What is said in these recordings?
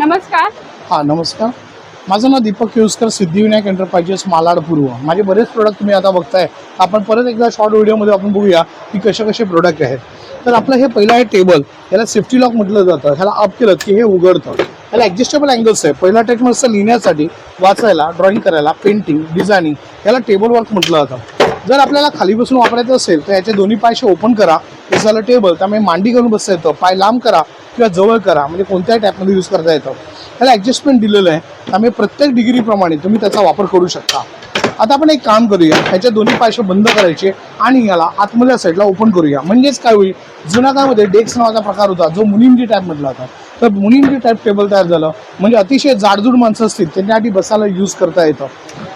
नमस्कार. हां नमस्कार. माझं नाव दीपक केळुसकर सिद्धिविनायक एंटरप्राइजेस मालाड पूर्व. माझे बरेच प्रोडक्ट तुम्ही आता बघताय. आपण परत एकदा शॉर्ट व्हिडिओमध्ये आपण बघूया की कसे कसे प्रोडक्ट आहेत. तर आपलं हे पहिलं आहे टेबल याला सेफ्टी लॉक म्हटलं जातं. ह्याला अप केलं की हे उघडतं. ह्याला ॲडजस्टेबल अँगल्स आहे. पहिला टेक्स्ट लिहिण्यासाठी वाचायला ड्रॉइंग करायला पेंटिंग डिझायनिंग याला टेबल वर्क म्हटलं जातं. जर आपल्याला खाली बसून वापरायचं असेल तर याचे दोन्ही पायशे ओपन करा. हे झालं टेबल त्यामुळे मांडी करून बसता येतं. पाय लांब करा किंवा जवळ करा. म्हणजे कोणत्याही टॅपमध्ये यूज करता येतं. त्याला ॲडजस्टमेंट दिलेलं आहे. त्यामुळे प्रत्येक डिग्रीप्रमाणे तुम्ही त्याचा वापर करू शकता. आता आपण एक काम करूया. ह्याच्या दोन्ही पायशे बंद करायचे आणि याला आतमधल्या साईडला ओपन करूया. म्हणजेच काय होईल? जुन्या काळामध्ये डेस्क नावाचा प्रकार होता जो मुनिमजी टाईप म्हटला होता. तर मुनिमजी टाईप टेबल तयार झालं. म्हणजे अतिशय जाडजूड माणसं असतील त्यांच्यासाठी बसायला यूज करता येतं.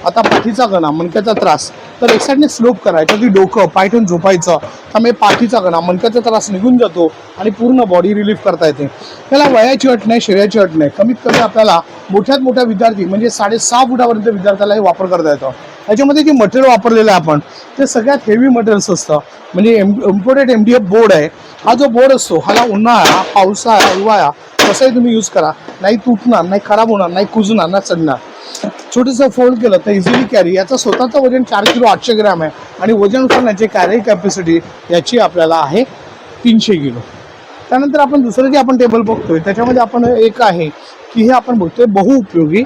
आता पाठीचा कणा मणक्याचा त्रास. तर एक साईडने स्लोप करायचं की डोकं पाय ठेवून झोपायचं. त्यामुळे पाठीचा कणा मणक्याचा त्रास निघून जातो आणि पूर्ण बॉडी रिलीफ करता येते. त्याला वयाची अट नाही शरीराची अट नाही. कमीत कमी आपल्याला मोठ्यात मोठ्या विद्यार्थी म्हणजे साडेसहा फुटापर्यंत विद्यार्थ्याला हे वापर करता येतो. याच्यामध्ये जे मटेरियल वापरलेलं आहे आपण ते सगळ्यात हेवी मटेरियल्स असतं. म्हणजे M imported M D F board आहे. हा जो बोर्ड असतो हाला उन्हाळा पावसाळा हिवाळा कसंही तुम्ही यूज करा. नाही तुटणार नाही खराब होणार नाही कुजणार ना चढणार. छोटंसं फोल्ड केलं तर इझिली कॅरी याचं स्वतःचं वजन चार किलो आठशे ग्रॅम आहे. आणि वजन उचलण्याची कॅरी कॅपॅसिटी याची आपल्याला आहे तीनशे किलो त्यानंतर आपण दुसरं जे आपण टेबल बघतोय त्याच्यामध्ये आपण एक आहे की हे आपण बघतोय बहुउपयोगी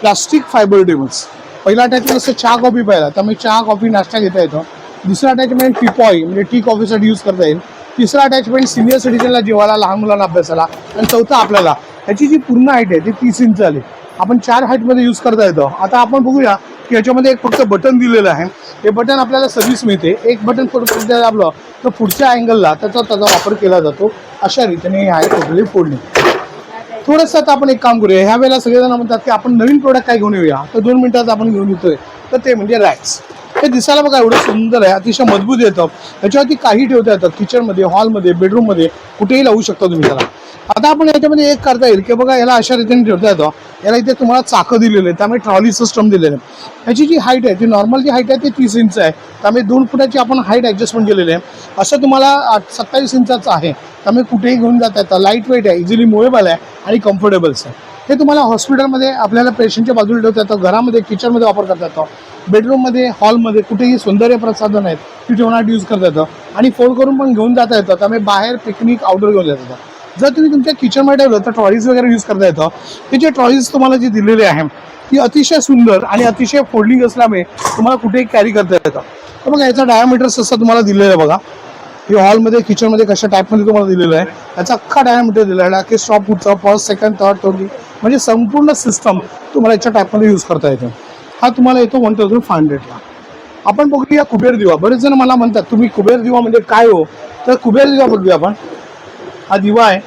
प्लास्टिक फायबर टेबल्स पहिला अटॅचमेंट असतं चहा कॉफी प्यायला. त्यामुळे चहा कॉफी नाश्ता घेता येतो. दुसरा अटॅचमेंट टिपॉई म्हणजे टी कॉफीसाठी यूज करता येईल. तिसरा अटॅचमेंट सिनियर सिटीजनला जेवायला लहान मुलांना अभ्यासाला. आणि चौथा आपल्याला. ह्याची जी पूर्ण हाईट आहे ती तीस इंच आली आपण चार हाईटमध्ये यूज करता येतो. आता आपण बघूया की याच्यामध्ये एक फक्त बटन दिलेलं आहे. हे बटन आपल्याला सर्व्हिस मिळते. एक बटन फक्त दाबलं तर पुढच्या अँगलला त्याचा त्याचा वापर केला जातो. अशा रीतीने हे आहे टोटली फोडणी थोडंसं आता आपण एक काम करूया. ह्या वेळेला सगळेजण म्हणतात की आपण नवीन प्रोडक्ट काय घेऊन येऊया? तर दोन मिनिटात आपण घेऊन येतोय. तर ते म्हणजे रॅक्स हे दिसायला बघा एवढं सुंदर आहे. अतिशय मजबूत येतं. याच्यावरती काही ठेवता येतं. किचनमध्ये हॉलमध्ये बेडरूममध्ये कुठेही लावू शकता तुम्ही त्याला. आता आपण याच्यामध्ये एक करता येईल की बघा याला अशा रीतीने ठेवता येतं. याला इथे तुम्हाला चाकं दिलेलं आहे त्यामुळे ट्रॉली सिस्टम दिलेलं आहे याची जी हाईट आहे ती नॉर्मल जी हाईट आहे ती तीस इंच आहे. त्यामुळे दोन फुटाची आपण हाईट ॲडजस्टमेंट केलेली आहे. असं तुम्हाला सत्तावीस इंचाचं आहे. त्यामुळे कुठेही घेऊन जाता येतं. लाइट वेट आहे इझिली मुवेबल आहे आणि कम्फर्टेबल्स आहे. हे तुम्हाला हॉस्पिटलमध्ये आपल्याला पेशंटच्या बाजूला ठेवता येतं. घरामध्ये किचनमध्ये वापर करता येतो. बेडरूममध्ये हॉलमध्ये कुठेही सौंदर्य प्रसाधन आहेत ती ठेवण्यासाठी यूज करता येतं. आणि फोल्ड करून पण घेऊन जाता येतं. त्यामुळे बाहेर पिकनिक आउटडोर घेऊन जाता येतं. जर तुम्ही तुमच्या किचनमध्ये ठेवलं तर ट्रॉलीज वगैरे यूज करता येतं. हे जे ट्रॉलीज तुम्हाला जे दिलेले आहे ती अतिशय सुंदर आणि अतिशय फोल्डिंग असल्यामुळे तुम्हाला कुठेही कॅरी करता येतं. तर बघा याचा डायमीटर्स असं तुम्हाला दिलेलं आहे बघा. हे हॉलमध्ये किचनमध्ये कशा टाईपमध्ये तुम्हाला दिलेलं आहे याचा अख्खा डायमीटर दिलेला आहे. की स्टॉप पुढचा फर्स्ट सेकंड थर्ड थर्ड म्हणजे संपूर्ण सिस्टम तुम्हाला याच्या टाईपमध्ये यूज करता येते. हा तुम्हाला येतो वन थाउजंड फाय हंड्रेडला आपण बघूया कुबेर दिवा. बरेच जण मला म्हणतात तुम्ही कुबेर दिवा म्हणजे काय हो? तर कुबेर दिवा बघूया आपण. हा दिवा आहे.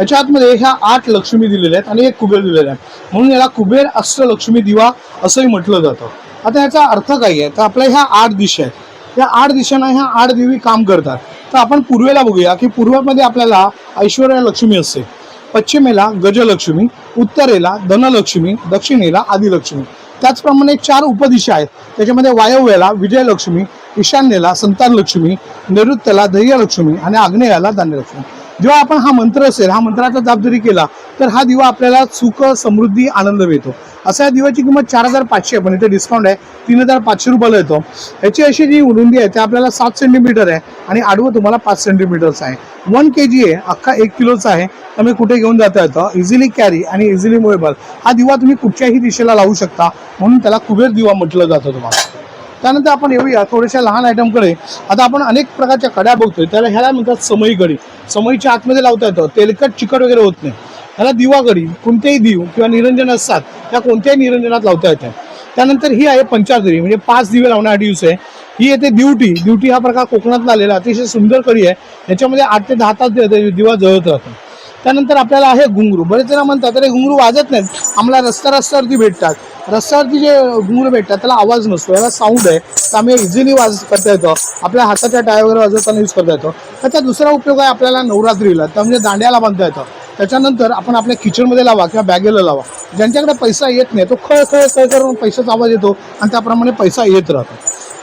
याच्या आतमध्ये ह्या आठ लक्ष्मी दिलेल्या आहेत आणि एक कुबेर दिलेला आहे. म्हणून याला कुबेर अष्टलक्ष्मी दिवा असंही म्हटलं जातं. आता याचा अर्थ काय आहे? तर आपल्या ह्या आठ दिशा आहेत. या आठ दिशांना ह्या आठ देवी काम करतात. तर आपण पूर्वेला बघूया की पूर्वेमध्ये आपल्याला ऐश्वर्या लक्ष्मी असते. पश्चिमेला गजलक्ष्मी उत्तरेला धनलक्ष्मी दक्षिणेला आदिलक्ष्मी. त्याचप्रमाणे चार उपदिशा आहेत. त्याच्यामध्ये वायव्याला विजयलक्ष्मी ईशान्येला संतानलक्ष्मी नैऋत्यला धैर्यलक्ष्मी आणि आग्नेयाला धान्यलक्ष्मी जेव्हा आपण हा मंत्र असेल हा मंत्राचा जाप जरी केला तर हा दिवा आपल्याला सुख समृद्धी आनंद मिळतो. असा या दिवाची किंमत चार हजार पाचशे पण इथे डिस्काउंट आहे. तीन हजार पाचशे रुपयाला येतो. याची अशी जी रुंदी आहे ते आपल्याला सात सेंटीमीटर आहे आणि आडवं तुम्हाला पाच सेंटीमीटरचं आहे. वन के जी आहे अख्खा एक किलोचा आहे. त्यामुळे कुठे घेऊन जाता येतं? इझिली कॅरी आणि इझिली मुवेबल हा दिवा तुम्ही कुठच्याही दिशेला लावू शकता म्हणून त्याला कुबेर दिवा म्हटलं जातं तुम्हाला. त्यानंतर आपण येऊया थोड्याशा लहान आयटमकडे आता आपण अनेक प्रकारच्या कड्या बघतोय. त्याला ह्याला म्हणतात समई कडी समईच्या आतमध्ये लावता येतं. तेलकट चिकट वगैरे होत नाही. ह्याला दिवाकडी कोणतेही दिव किंवा निरंजन असतात त्या कोणत्याही निरंजनात लावता येतात. त्यानंतर ही आहे पंचादरी म्हणजे पाच दिवे लावण्यासाठी यूज आहे. ही येते दिवटी दिवटी हा प्रकार कोकणातला आलेला अतिशय सुंदर कडी आहे. याच्यामध्ये आठ ते दहा तास दिवा जळत राहतो. त्यानंतर आपल्याला आहे घुंगरू. बरेच जण म्हणतात अरे घुंगरू वाजत नाहीत. आम्हाला रस्त्या रस्त्यावरती भेटतात. रस्त्यावरती जे घुंगरू भेटतात त्याला आवाज नसतो याला साऊंड आहे. त्यामुळे इझिली वाज करता येतं. आपल्या हाताच्या टाय वगैरे वाजवताना यूज करता येतो. त्याचा दुसरा उपयोग आहे आपल्याला नवरात्रीला. तर म्हणजे दांड्याला बांधता येतं. त्याच्यानंतर आपण आपल्या किचनमध्ये लावा किंवा बॅगेला लावा. ज्यांच्याकडे पैसा येत नाही तो खळ खळ खळ करून पैशाचा आवाज येतो आणि त्याप्रमाणे पैसा येत राहतो.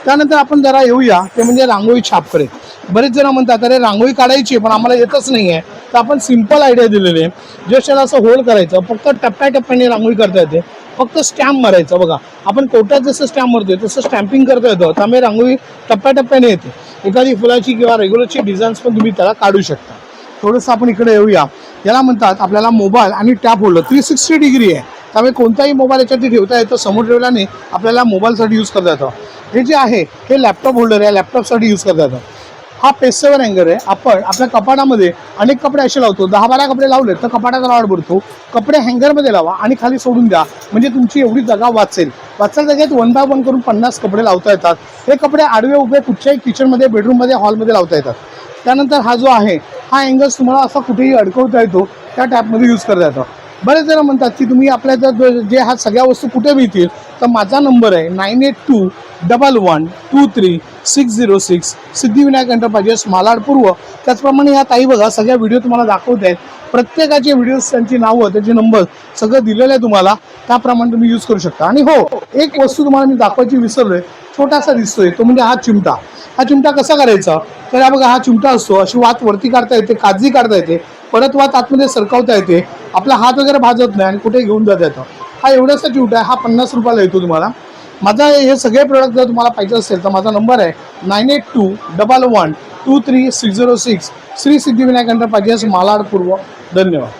त्यानंतर आपण जरा येऊया. ते म्हणजे रांगोळी छापकडे बरेच जण म्हणतात अरे रांगोळी काढायची आहे, पण आम्हाला येतच नाही आहे तर आपण सिंपल आयडिया दिलेली आहे. जस्ट असं होल करायचं. फक्त टप्प्याटप्प्याने रांगोळी करता येते. फक्त स्टॅम्प मारायचा. बघा आपण कोटात जसं स्टॅम्प मारतोय तसं स्टॅम्पिंग करता येतं त्यामुळे रांगोळी टप्प्याटप्प्याने येते. एखादी फुलाची किंवा रेग्युलरची डिझाईन्स पण तुम्ही त्याला काढू शकता. थोडंसं आपण इकडे येऊया. याला म्हणतात आपल्याला मोबाईल आणि tab holder three sixty degree आहे. त्यामुळे कोणताही मोबाईल याच्यात ठेवता येतं समोर ठेवल्याने आपल्याला मोबाईलसाठी यूज करता येतं. हे जे आहे हे लॅपटॉप होल्डर आहे. लॅपटॉपसाठी यूज करता येतं. हा पेसेवर अँगर आहे. आपण आपल्या कपाटामध्ये अनेक कपडे असे लावतो. दहा बारा कपडे लावले तर कपाटाचा राड बुडतो. कपडे हँगरमध्ये लावा आणि खाली सोडून द्या. म्हणजे तुमची एवढी जागा वाचेल. वाचल्या जागेत वन बाय वन करून पन्नास कपडे लावता येतात. हे कपडे आडवे उभे कुठच्याही किचनमध्ये बेडरूममध्ये हॉलमध्ये लावता येतात. त्यानंतर हा जो आहे हा अँगल्स तुम्हाला असा कुठेही अडकवता येतो त्या टॅपमध्ये यूज करता येतो बरेच जण म्हणतात की तुम्ही आपल्या जे ह्या सगळ्या वस्तू कुठे मिळतील तर माझा नंबर आहे nine eight two double one two three six zero six Siddhivinayak enterprises Malad पूर्व. त्याचप्रमाणे ह्या ताई बघा सगळ्या व्हिडिओ तुम्हाला दाखवत आहेत. प्रत्येकाचे व्हिडिओज त्यांची नावं त्याचे नंबर सगळं दिलेलं आहे तुम्हाला. त्याप्रमाणे तुम्ही यूज करू शकता. आणि हो एक वस्तू तुम्हाला मी दाखवायची विसरलोय. छोटासा दिसतोय. तो म्हणजे हा चिमटा. हा चिमटा कसा करायचा? तर हा बघा हा चिमटा असतो. अशी वात वरती काढता येते काजी काढता येते. परत वात आतमध्ये सरकवता येते. आपला हात वगैरे भाजत नाही आणि कुठे घेऊन जाता येतं. हा एवढासा चिमटा आहे हा पन्नास रुपयाला येतो तुम्हाला. माझा हे सगळे प्रोडक्ट जर तुम्हाला पाहिजे असेल तर माझा नंबर आहे nine eight two double one two three six zero six Shri Siddhivinayak पाहिजे मालाड पूर्व. धन्यवाद.